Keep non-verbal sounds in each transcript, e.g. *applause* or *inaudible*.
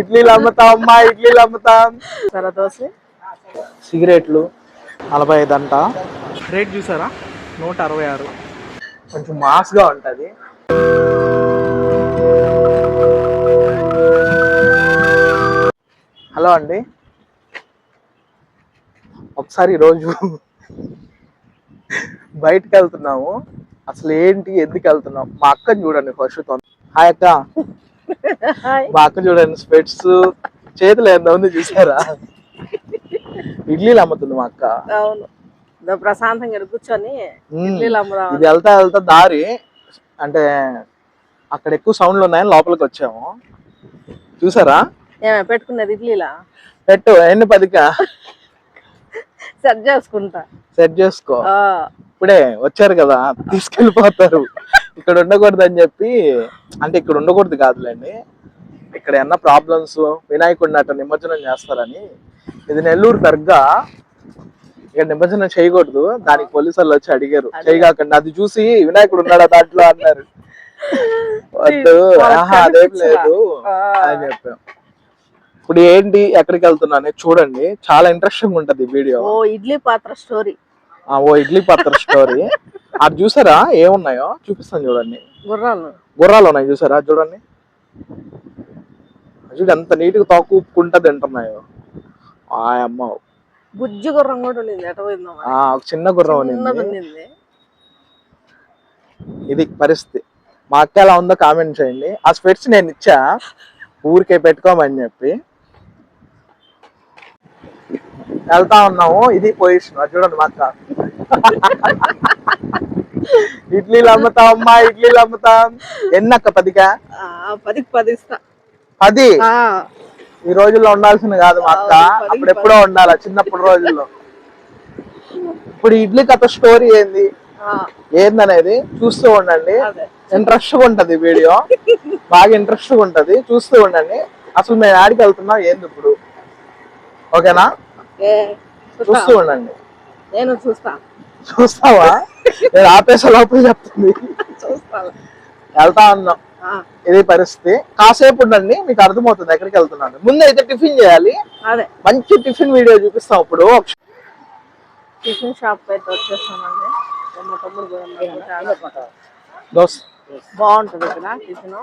ఇడ్లీలు అమ్ముతాం అమ్మా ఇడ్లీలు అమ్ముతాం సరే దోశ. సిగరెట్లు నలభై ఐదు అంట. రేట్ చూసారా? నూట అరవై ఆరు. కొంచెం మాస్గా ఉంటుంది. హలో అండి. ఒకసారి ఈరోజు బయటకు వెళ్తున్నాము. అసలు ఏంటి ఎందుకు వెళ్తున్నాం? మా అక్కని చూడండి ఫస్ట్ హాయ్ అక్క. మా అక్క చూడండి స్పెట్స్ చేతులు ఎంత ఉంది చూసారా? ఇడ్లీలు అమ్ముతుంది మా అక్క. అవును. ప్రశాంతంగా కూర్చొని. ఇడ్లీలు అమ్ముదాం ఇది వెళ్తా వెళ్తా దారి అంటే అక్కడ ఎక్కువ సౌండ్లు ఉన్నాయని లోపలికి వచ్చాము. చూసారా? ఏమే పెట్టుకున్నది ఇడ్లీలా? పెట్టు ఎన్ని పదిక? సెట్ చేసుకుంటా. సెట్ చేసుకో. ఇప్పుడే వచ్చారు కదా తీసుకెళ్ళిపోతారు. ఇక్కడ ఉండకూడదు అని చెప్పి అంటే ఇక్కడ ఉండకూడదు కాదులేండి. ఇక్కడ ఏమన్నా ప్రాబ్లమ్స్ వినాయకుడిని అట్లా నిమజ్జనం చేస్తారని ఇది నెల్లూరు దర్గా ఇక్కడ నిమజ్జనం చేయకూడదు. దానికి పోలీసు వాళ్ళు వచ్చి అడిగారు. చేయగాకండి అది చూసి వినాయకుడు ఉన్నాడా దాంట్లో అన్నారు. వద్దు. ఆహా అదేం. లేదు. అని చెప్పాం. ఇప్పుడు ఏంటి ఎక్కడికి వెళ్తున్నా అనేది చూడండి. చాలా ఇంట్రెస్టింగ్ ఉంటది వీడియో. ఓ ఇడ్లీ పాత్ర స్టోరీ ఆ, ఓ ఇడ్లీ పాత్ర స్టోరీ *laughs* అది చూసారా? ఏమున్నాయో? చూపిస్తాను చూడండి. గుర్రాలు. గుర్రాలు ఉన్నాయి చూసారా? చూడండి. చూడు ఎంత నీట్గా తోక ఊపుకుంటా తింటున్నాయో. ఆ అమ్మ. బుజ్జి గుర్రం కూడా ఉండింది. ఆ ఒక చిన్న గుర్రం ఉంది ఉండింది ఇది పరిస్థితి. మా అక్క ఎలా ఉందో కామెంట్ చేయండి. ఆ స్పెట్స్ నేను ఇచ్చా. ఊరికే పెట్టుకోమని చెప్పి. వెళ్తా ఉన్నాము. ఇది పొజిషన్. చూడండి మా అక్క. ఇడ్లీలు అమ్ముతాం అమ్మా ఇడ్లీలు అమ్ముతాం. ఎన్ని అక్క పదికా పదికి పది? ఇస్తా పది ఈ రోజుల్లో ఉండాల్సింది కాదు మా అక్క అవును, పదికి అప్పుడు ఎప్పుడో ఉండాలి చిన్నప్పుడు రోజుల్లో. ఇప్పుడు ఇడ్లీ కథ స్టోరీ ఏంది? ఏందనేది? చూస్తూ ఉండండి. ఇంట్రెస్ట్గా ఉంటది వీడియో. బాగా ఇంట్రెస్ట్గా ఉంటది. చూస్తూ ఉండండి. అసలు మేము ఆడికి వెళ్తున్నాం ఏంది ఇప్పుడు? ఓకేనా. చూస్తూ ఉండండి. నేను చూస్తా. చూస్తావా? నేను ఆపేసే లోపల చెప్తుంది. చూస్తాను వెళ్తా ఉన్నాం ఆ, ఇది పరిస్థితి. కాసేపు ఉండండి మీకు అర్థమవుతుంది ఎక్కడికి వెళ్తున్నాను. ముందు అయితే టిఫిన్ చేయాలి. అదే. మంచి టిఫిన్ వీడియో చూపిస్తాం ఇప్పుడు. టిఫిన్ షాప్ అయితే వచ్చేస్తామండి. మా తమ్ముడు. దోస్ బాగుంటుంది ఇక్కడ టిఫిన్.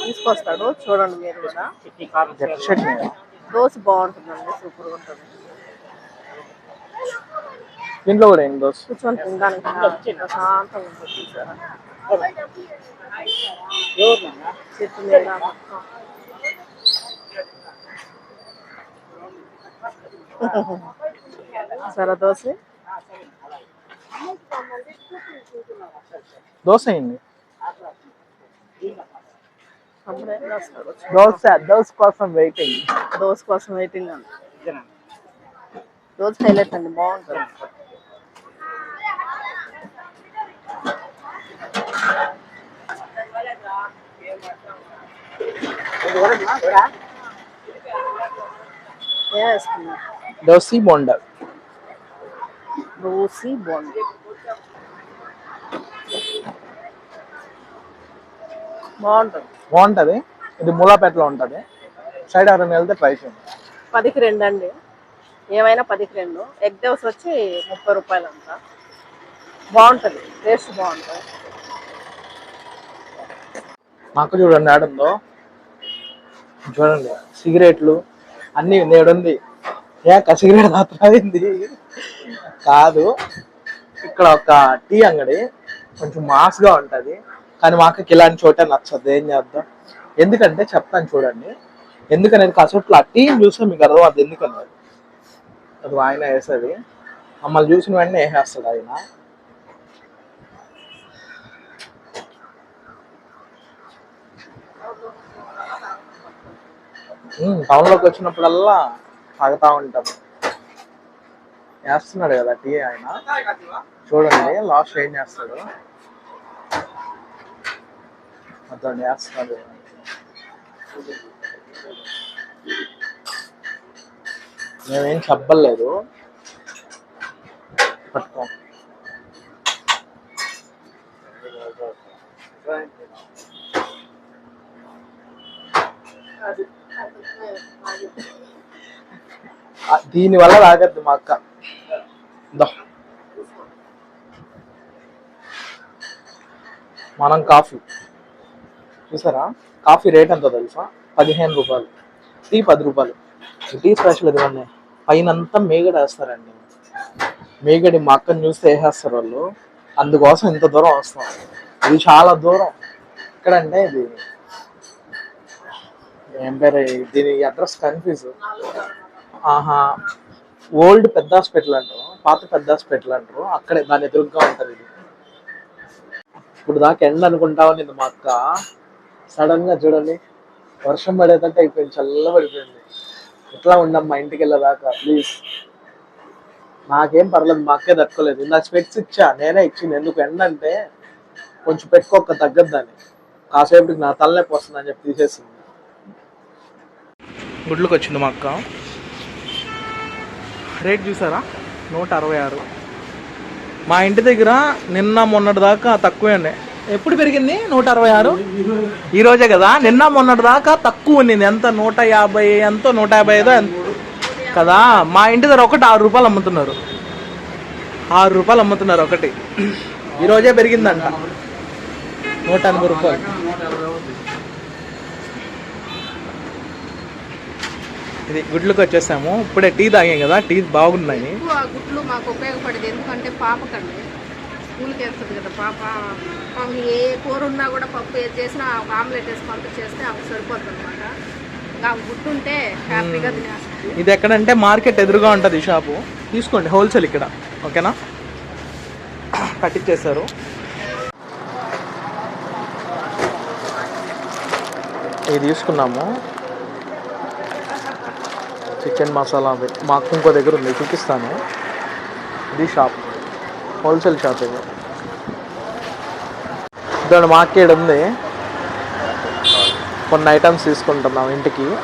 తీసుకొస్తాడు. చూడండి మీరు కూడా. దోశ బాగుంటుందండి. సూపర్ ఉంటుంది దీంట్లో కూడా ఏంటి దోస్ కూర్చొని తినడానికి ప్రశాంతంగా ఉంటుంది చూసారా చెట్టు మీద మొత్తం. సరే దోశ? దోశ అయింది దోశ దోశ కోసం వెయిటింగ్ దోశ కోసం వెయిటింగ్ అండి దోశ హైలైట్ అండి బాగుంటుంది. దోశ బొండ దోశ బాగుంది బాగుంటుంది బాగుంటది. ఇది మూలాపేటలో ఉంటది. సైడ్ ఎవరైనా వెళ్తే ట్రై చేయండి. పదికి రెండు అండి ఏమైనా పదికి రెండు ఎగ్ దోశ వచ్చి ముప్పై రూపాయలు అంత బాగుంటుంది. టేస్ట్ బాగుంటుంది. మాకు చూడండి ఆడుందో చూడండి సిగరెట్లు అన్ని నేడుంది. ఏక సిగరెట్ తాత్రాయింది కాదు ఇక్కడ ఒక టీ అంగడి కొంచెం మాస్గా ఉంటుంది. కానీ మా అక్కకి ఇలాంటి చోట నచ్చదు. ఏం చేద్దాం? ఎందుకంటే చెప్తాను చూడండి. ఎందుకనేది కాసేపు ఆ టీని చూస్తే మీకు అర్థం అది ఎందుకన్నది అది ఆయన వేసేది. మమ్మల్ని చూసిన వెంటనే వేసేస్తాడు ఆయన. టౌన్లోకి వచ్చినప్పుడల్లా తాగుతా ఉంటాం. వేస్తున్నాడు కదా టీ ఆయన. చూడండి లాస్ట్ ఏం చేస్తాడు? అతను వేస్తున్నాడు మేమేం చెప్పలేదు. పట్టుకో. ఆ, దీని వల్ల తాగద్దు మా అక్క. మనం కాఫీ. చూసారా? కాఫీ రేట్ ఎంత తెలుసా? పదిహేను రూపాయలు. టీ పది రూపాయలు. టీ స్పెషల్ ఇదిగోండి పైన అంతా మేగడ వేస్తారండి. మేగడి మా అక్కని చూస్తే వేసేస్తారు వాళ్ళు? అందుకోసం ఇంత దూరం వస్తాం. ఇది చాలా దూరం. ఎక్కడంటే ఇది? ఏం పేరు? దీని అడ్రస్ కన్ఫ్యూజ్. ఆహా. ఓల్డ్ పెద్ద హాస్పిటల్ అంటారు. పాత పెద్ద హాస్పిటల్ అంటారు. అక్కడే దాని ఎదురుగా ఉంటుంది ఇది. ఇప్పుడు దాకా ఎండ అనుకుంటావు నేను మా అక్క? సడన్గా చూడండి. వర్షం పడేటట్టు అయిపోయింది. చల్ల పడిపోయింది. ఎట్లా ఉండమ్మా ఇంటికి వెళ్ళదాకా? ప్లీజ్ నాకేం పర్లేదు. మా అక్కే తట్టుకోలేదు. నా స్పెక్స్ ఇచ్చా. నేనే ఇచ్చింది. ఎందుకు? ఎండ అంటే కొంచెం పెట్టుకోక తగ్గద్దని. కాసేపటికి నా తలనొప్పి వస్తుందని చెప్పి తీసేసింది. గుడ్లకు వచ్చింది మా అక్క. రేట్ చూసారా? నూట అరవై ఆరు. మా ఇంటి దగ్గర నిన్న మొన్నటి దాకా తక్కువే ఉండే ఎప్పుడు పెరిగింది? నూట అరవై ఆరు ఈరోజే కదా? నిన్న మొన్నటి దాకా తక్కువ ఉండింది ఎంత? నూట యాభై ఎంతో? నూట యాభై ఐదో కదా? మా ఇంటి దగ్గర ఒకటి ఆరు రూపాయలు అమ్ముతున్నారు. ఆరు రూపాయలు అమ్ముతున్నారు ఒకటి. ఈరోజే పెరిగిందంట. నూట ఎనభై రూపాయలు. ఇది గుడ్లకు వచ్చేసాము. ఇప్పుడే టీ తాగాం కదా టీ బాగున్నాయి. గుడ్లు మాకు ఉపయోగపడేది ఎందుకంటే పాపకండి. స్కూల్కి వెళ్తుంది కదా పాప. ఏ కూర ఉన్నా కూడా పప్పు ఏది చేసినా ఆమ్లెట్ వేసి పంపించేస్తే ఆమెకు సరిపోతుంది అనమాట ఇంకా గుడ్డు ఉంటే హ్యాపీగా తినేస్తుంది. ఇది ఎక్కడంటే మార్కెట్ ఎదురుగా ఉంటుంది షాపు. తీసుకోండి హోల్సేల్ ఇక్కడ. ఓకేనా? కట్టించేస్తారు ఇది తీసుకున్నాము. చికెన్ మసాలా మాకు ఇంకో దగ్గర ఉంది చూపిస్తాను. ఇది షాప్. హోల్సేల్ షాప్ ఇది. దాని మార్కెట్ ఉంది. కొన్ని ఐటమ్స్ తీసుకుంటున్నాం ఇంటికి.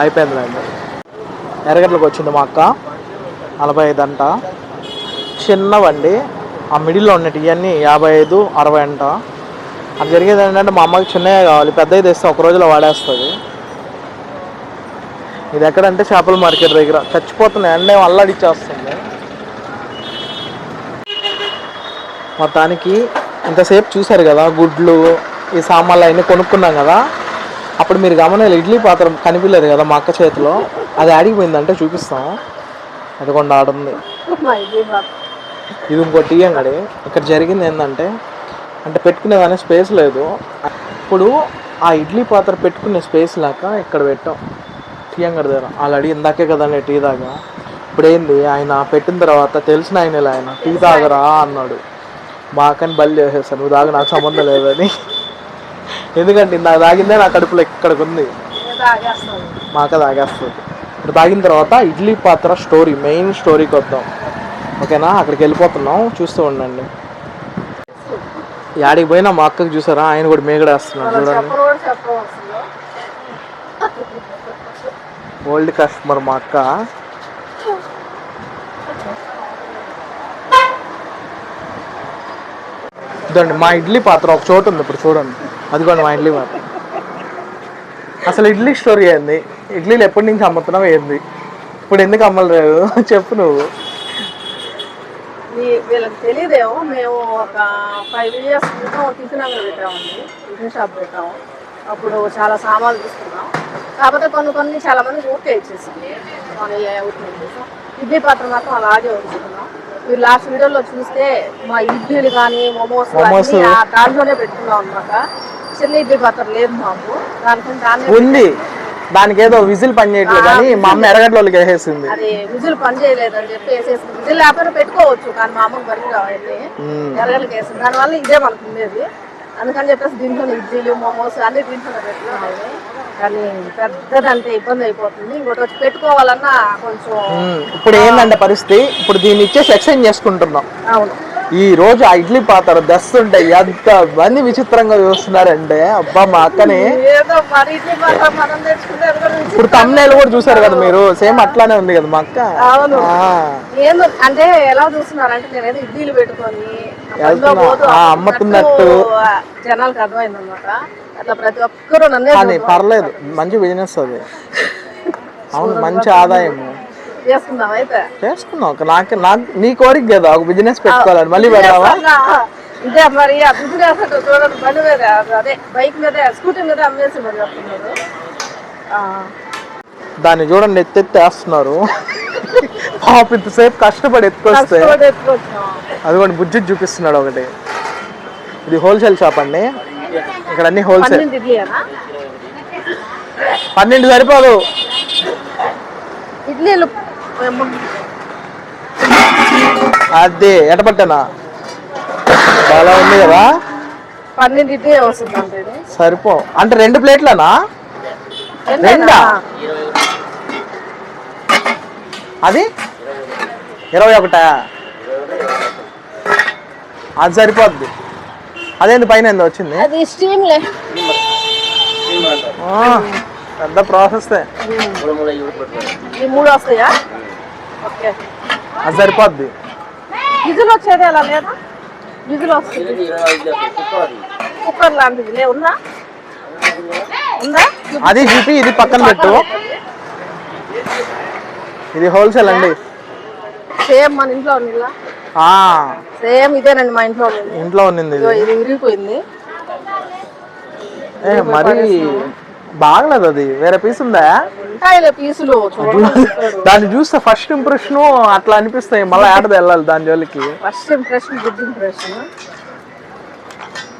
అయిపోయిందిలేండి ఎర్రగడ్డలకు వచ్చింది మా అక్క. నలభై ఐదు అంట. చిన్నవండి. ఆ మిడిల్లో ఉన్నట్టు ఇవన్నీ యాభై ఐదు అరవై అంట. అది జరిగేది ఏంటంటే మా అమ్మకి చిన్నవి కావాలి. పెద్దవి తెస్తే ఒక రోజులో వాడేస్తుంది. ఇది ఎక్కడంటే చేపల మార్కెట్ దగ్గర. చచ్చిపోతున్నాయి. ఎండ అల్లాడిచ్చేస్తుంది. మొత్తానికి ఇంతసేపు చూశారు కదా గుడ్లు ఈ సామాన్లు అవన్నీ కొనుక్కున్నాం కదా. అప్పుడు మీరు గమనించాలి ఇడ్లీ పాత్ర కనిపించలేదు కదా మా అక్క చేతిలో. అది ఆడిపోయిందంటే చూపిస్తాం. అది కొండ ఆడుంది ఇది ఇంకోటి అంగడి. ఇక్కడ జరిగింది ఏంటంటే అంటే పెట్టుకునేదానే స్పేస్ లేదు. ఇప్పుడు ఆ ఇడ్లీ పాత్ర పెట్టుకునే స్పేస్ లేక ఇక్కడ పెట్టాం. టీ అంగడి దగ్గర ఆల్రెడీ ఇందాకే కదండి టీ తాగా. ఇప్పుడు ఏంది ఆయన పెట్టిన తర్వాత తెలిసిన ఆయన ఇలా ఆయన. టీ తాగరా అన్నాడు. మా అక్కని బలి చేసేస్తాను నువ్వు తాగు నాకు సంబంధం లేదని. ఎందుకంటే ఇందాక తాగిందే నా కడుపులో ఇక్కడికి ఉంది మా అక్క తాగేస్తుంది ఇప్పుడు తాగిన తర్వాత ఇడ్లీ పాత్ర స్టోరీ మెయిన్ స్టోరీకి వద్దాం. ఓకేనా? అక్కడికి వెళ్ళిపోతున్నాం. చూస్తూ ఉండండి. యాడికి పోయినా మా అక్కకి చూసారా? ఆయన కూడా మేగడేస్తున్నాడు చూడండి చెప్పరు కూడా చెప్పరు అసలు ఓల్డ్ కస్టమర్ మా అక్క. ఇదండి మా ఇడ్లీ పాత్ర ఒక చోటు ఉంది ఇప్పుడు చూడండి. అదిగోండి మా ఇడ్లీ పాత్ర. అసలు ఇడ్లీ స్టోరీ ఏంది? ఇడ్లీలు ఎప్పటి నుంచి అమ్ముతున్నావు ఏంది? ఇప్పుడు ఎందుకు అమ్మలేదు చెప్పు నువ్వు. వీళ్ళకి తెలియదేమో మేము ఒక ఫైవ్ ఇయర్స్ క్రితం టిఫిన్ అంగడి పెట్టామండి టిఫిన్ షాప్ పెట్టాము. అప్పుడు చాలా సామాన్లు తీసుకున్నాం. కాకపోతే కొన్ని కొన్ని చాలా మంది ఊరికే ఇచ్చేసింది మన ఊరికి ఇచ్చేసాం ఇడ్లీ పాత్ర మాత్రం అలాగే ఉంచుకున్నాం. మీరు లాస్ట్ వీడియోలో చూస్తే మా ఇడ్లీలు కానీ మోమోస్. అన్నీ ఆ దాంట్లోనే పెట్టుకున్నాం అనమాట చిన్న ఇడ్లీ పాత్ర లేదు మాకు. దానికి దాన్ని ఉంది. దానికి ఏదో విజిల్ పని చేయట్లేదు కానీ మా అమ్మ ఎర్రగడ్డలోకి వేసేసింది. అది విజిల్ పని చేయలేదని చెప్పి వేసేసి విజిల్ లేకపోతే పెట్టుకోవచ్చు కానీ మా అమ్మకి బరువు కావాలి. ఎర్రగడ్డకి వేసింది దానివల్ల ఇదే మనకు ఉండేది. అందుకని చెప్పేసి దీంట్లో ఇడ్లీలు మోమోస్ అన్ని దీంట్లో పెట్టుకున్నాము కానీ పెద్దదంటే ఇబ్బంది అయిపోతుంది. ఇంకోటి వచ్చి పెట్టుకోవాలన్నా కొంచెం ఇప్పుడు ఏంటంటే పరిస్థితి? ఇప్పుడు దీన్ని ఇచ్చేసి ఎక్స్చేంజ్ చేసుకుంటున్నాం. అవును. ఈ రోజు ఆ ఇడ్లీ పాత్ర దస్తుంటే ఎంత మంది విచిత్రంగా చూస్తున్నారంటే అబ్బా మా అక్కని ఇప్పుడు తమ్నేలు కూడా చూసారు కదా మీరు సేమ్ అట్లానే ఉంది కదా మా అక్క? అవును. అంటే ఎలా చూస్తున్నారు అంటే నేనేదో ఇడ్లీలు పెట్టుకొని అమ్ముతున్నట్టు. జనాలకు అర్థమైంది అనమాట అట్లా ప్రతి ఒక్కరు నన్నే పర్లేదు మంచి బిజినెస్ అది. అవును మంచి ఆదాయం చేసుకుందాం అయితే? నాకు నాకు నీ కోరిక కదా ఒక బిజినెస్ పెట్టుకోవాలని. మళ్ళీ. ఇదే మరి ఆ బిజినెస్ అంటే చూడండి బండి మీద అదే బైక్ మీద స్కూటీ మీద అమ్మేసి మరి చెప్తున్నారు దాన్ని చూడండి ఎత్తెత్తి వేస్తున్నారు పాప ఇంతసేపు కష్టపడి ఎత్తుకొస్తే. ఎత్తుకొచ్చాం. అదిగోండి బుజ్జి చూపిస్తున్నాడు ఒకటి. ఇది హోల్సేల్ షాప్ అండి. ఇక్కడ అన్ని హోల్సేల్. పన్నెండు సరిపోదు. ఇడ్లీలు అది ఎటపట్టనా చాలా ఉంది కదా? పన్నెండు ఇడ్లీ వస్తుందండి ఇది. సరిపో. అంటే రెండు ప్లేట్లనా? రెండా? అది? ఇరవై ఒకటా? అది సరిపోద్ది. అదేంది పైన ఏందో వచ్చింది? అది స్టీమ్లే పెద్ద ప్రాసెస్ మూడు వస్తాయా? అది సరిపోద్ది. విజులు వచ్చేది అలా లేదా? విజులు వస్తుంది. కుక్కర్ లాంటిది. లే ఉందా? ఉందా? అది చూపి ఇది పక్కన పెట్టు. ఇది హోల్సేల్ అండి. సేమ్ మన ఇంట్లో ఉన్నిలా? ఆ. సేమ్ ఇదేనండి మా ఇంట్లో ఉన్నది. ఇంట్లో ఉన్నింది ఇది. విరిగిపోయింది. ఏ మరి బాగలేదు అది. వేరే పీస్ ఉందా? ఉంటాయిలే పీసులు దాన్ని చూస్తే ఫస్ట్ ఇంప్రెషన్ అట్లా అనిపిస్తాయి. మళ్ళీ ఆడది వెళ్ళాలి దాని జోలికి. ఫస్ట్ ఇంప్రెషన్ గుడ్ ఇంప్రెషన్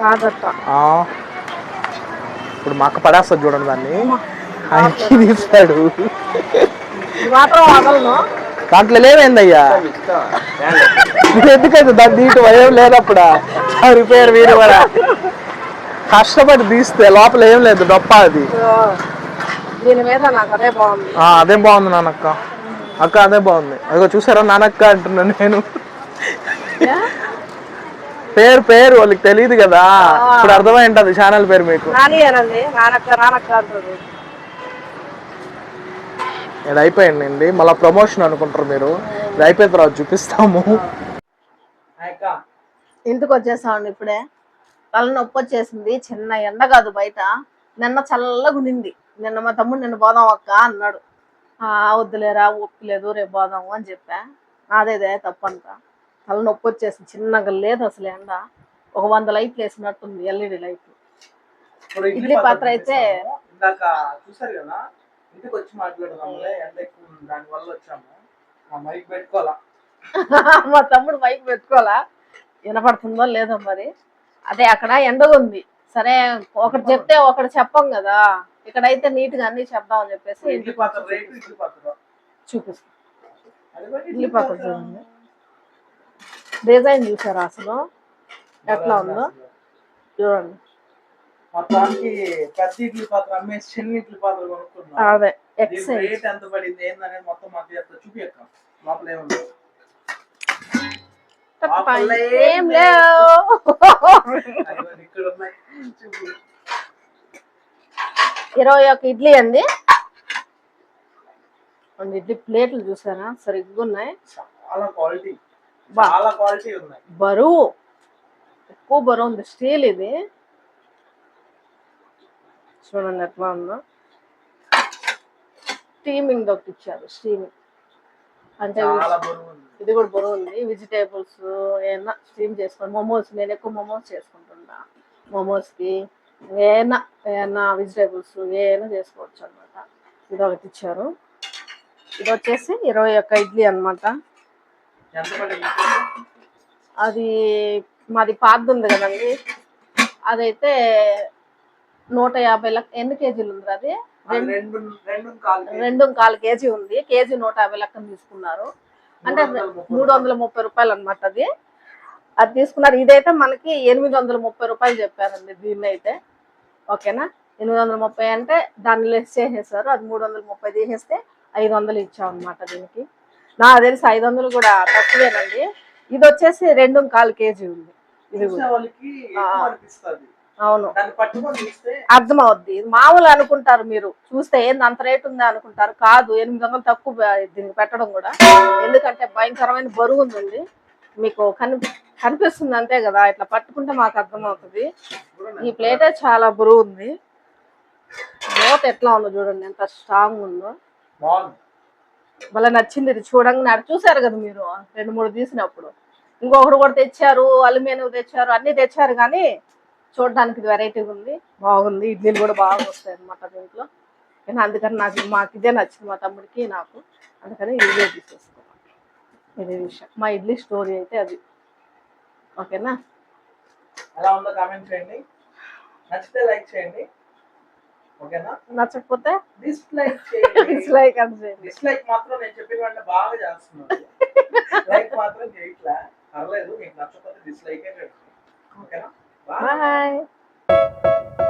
కాదట. ఇప్పుడు మా అక్క పడేస్తుంది చూడండి దాన్ని. ఆయన తీస్తాడు దాంట్లో లేవేందయ్యా? ఎందుకైతే దాన్ని తీయటం? ఏం లేదప్పుడా రిపేర్ వీరు కూడా. కష్టపడి తీస్తే లోపల ఏం లేదు డొప్ప అది. దీని మీద నాకు అదే బాగుంది. ఆ, అదే బాగుంది నానక్క. అక్క అదే బాగుంది. అదిగో చూసారా నానక్క అంటున్నాను నేను. పేరు పేరు వాళ్ళకి తెలియదు కదా. ఇప్పుడు అర్థమైంటది ఛానల్ పేరు మీకు. నాని అనండి. నానక్క నానక్క అంటారు ఇది అయిపోయిందండి. మళ్ళీ ప్రమోషన్ అనుకుంటారు మీరు. ఇది అయిపోయిన తర్వాత చూపిస్తాము. ఇంటికి వచ్చేసామండి ఇప్పుడే? తల నొప్పి వచ్చేసింది. చిన్న ఎండ కాదు బయట. నిన్న చల్లగా ఉండింది. నిన్న మా తమ్ముడు నిన్న పోదాం అక్క అన్నాడు. ఆ వద్దులేరా ఒప్పులేదు రేపు పోదాము అని చెప్పా. నాదేదే తప్పంత. తల నొప్పి వచ్చేసింది చిన్నగా లేదు అసలు ఎండ. ఒక వంద లైట్లు వేసినట్టుంది ఎల్ఈడి లైట్లు ఇడ్లీ పాత్ర అయితే ఇందాక చూసారు కదా ఇంటికి వచ్చి మాట్లాడదాంలే ఎండ ఎక్కువ ఉంది దాని వల్ల వచ్చాము. మా మైక్ పెట్టుకోవాలా? *laughs* మా తమ్ముడు మైక్ పెట్టుకోవాలా? వినపడుతుందో లేదో మరి. అదే అక్కడ ఎండగా ఉంది సరే ఒకటి చెప్తే ఒకటి చెప్పం కదా. ఇక్కడైతే నీట్గా అన్ని చెప్పేసి రేటు ఇడ్లీ పాత్ర? చూపిస్తాం. అది కూడా ఇడ్లీ పాత్ర చూడండి. డిజైన్ చూసారా అసలు? ఎట్లా ఉందో? చూడండి. మొత్తానికి పెద్ద ఇడ్లీ పాత్ర అమ్మేసి చిన్న ఇడ్లీ పాత్ర కొనుక్కున్నాం. అదే రేట్ ఎంత పడింది ఏందనేది మొత్తం మాకు చెప్తా చూపియక్క లోపల ఏముంది? ఏం లేవు. ఇక్కడ ఉన్నాయి. ఇరవై ఒక ఇడ్లీ అండి. రెండు ఇడ్లీ ప్లేట్లు చూసారా? సరిగ్గా ఉన్నాయి. చాలా క్వాలిటీ. బా. చాలా క్వాలిటీ ఉన్నాయి. బరువు. ఎక్కువ బరువు ఉంది. స్టీల్ ఇది. చూడండి ఎట్లా ఉందో. స్టీమింగ్ ఒకటి ఇచ్చారు స్టీమింగ్. అంటే చాలా బరువు ఉంది. ఇది కూడా బరువు ఉంది. వెజిటేబుల్స్ ఏమన్నా స్టీమ్ చేసుకోండి మోమోస్. నేను ఎక్కువ మోమోస్ చేసుకుంటున్నా. మోమోస్కి ఏమైనా ఏమన్నా వెజిటేబుల్స్ ఏమైనా చేసుకోవచ్చు అనమాట ఇది ఒకటి ఇచ్చారు. ఇది వచ్చేసి ఇరవై ఒక్క ఇడ్లీ పడింది అది మాది పాతది ఉంది కదండి. అదైతే నూట యాభై లక్ష ఎన్ని కేజీలు ఉంది అది? రెండు కాలు రెండు కాలు కేజీ ఉంది. కేజీ నూట యాభై లెక్కన తీసుకున్నారు. అంటే మూడు వందల ముప్పై రూపాయలు అనమాట అది. అది తీసుకున్నారు. ఇదైతే మనకి ఎనిమిది వందల ముప్పై రూపాయలు చెప్పారండి దీన్ని అయితే ఓకేనా? ఎనిమిది వందల ముప్పై అంటే దాన్ని లెస్ చేసేసారు. అది మూడు వందల ముప్పై తీసేస్తే ఐదు వందలు ఇచ్చాం అనమాట దీనికి. నాకు తెలిసి ఐదు వందలు కూడా తక్కువేనండి. ఇది వచ్చేసి రెండు కాలు కేజీ ఉంది. ఇది అవును. అర్థం అవుద్ది మామూలు అనుకుంటారు మీరు. చూస్తే ఏంది అంత రేట్ ఉందా అనుకుంటారు. కాదు ఎనిమిది వందలు తక్కువ దీనికి పెట్టడం కూడా. ఎందుకంటే భయంకరమైన బరువు ఉందండి. మీకు కనిపి కనిపిస్తుంది అంతే కదా ఇట్లా పట్టుకుంటే మాకు అర్థమవుతుంది. ఈ ప్లేటే చాలా బరువు ఉంది. మూత ఎట్లా ఉందో చూడండి ఎంత స్ట్రాంగ్ ఉందో. భలే నచ్చింది ఇది చూడంగానే. అటు చూసారు కదా మీరు రెండు మూడు తీసినప్పుడు. ఇంకొకటి కూడా తెచ్చారు అల్యూమినియం తెచ్చారు అన్ని తెచ్చారు కానీ చూడడానికి ఇది వెరైటీగా ఉంది. బాగుంది ఇడ్లీలు కూడా బాగా వస్తాయి అనమాట దీంట్లో. కానీ అందుకని నాకు మాకు ఇదే నచ్చింది మా తమ్ముడికి నాకు. అందుకని ఇదే తీసేసుకున్నాం ఇదే విషయం. మా ఇడ్లీ స్టోరీ అయితే అది. ఓకేనా? ఎలా ఉందో కామెంట్ చేయండి. నచ్చితే లైక్ చేయండి. ఓకేనా? నచ్చకపోతే డిస్లైక్ చేయండి. డిస్లైక్ అని చేయండి. డిస్లైక్ మాత్రం నేను చెప్పిన వెంటనే బాగా చేస్తున్నాను. లైక్ మాత్రం చేయట్లే. పర్లేదు మీకు నచ్చకపోతే డిస్లైకే చేయండి. ఓకేనా? Bye bye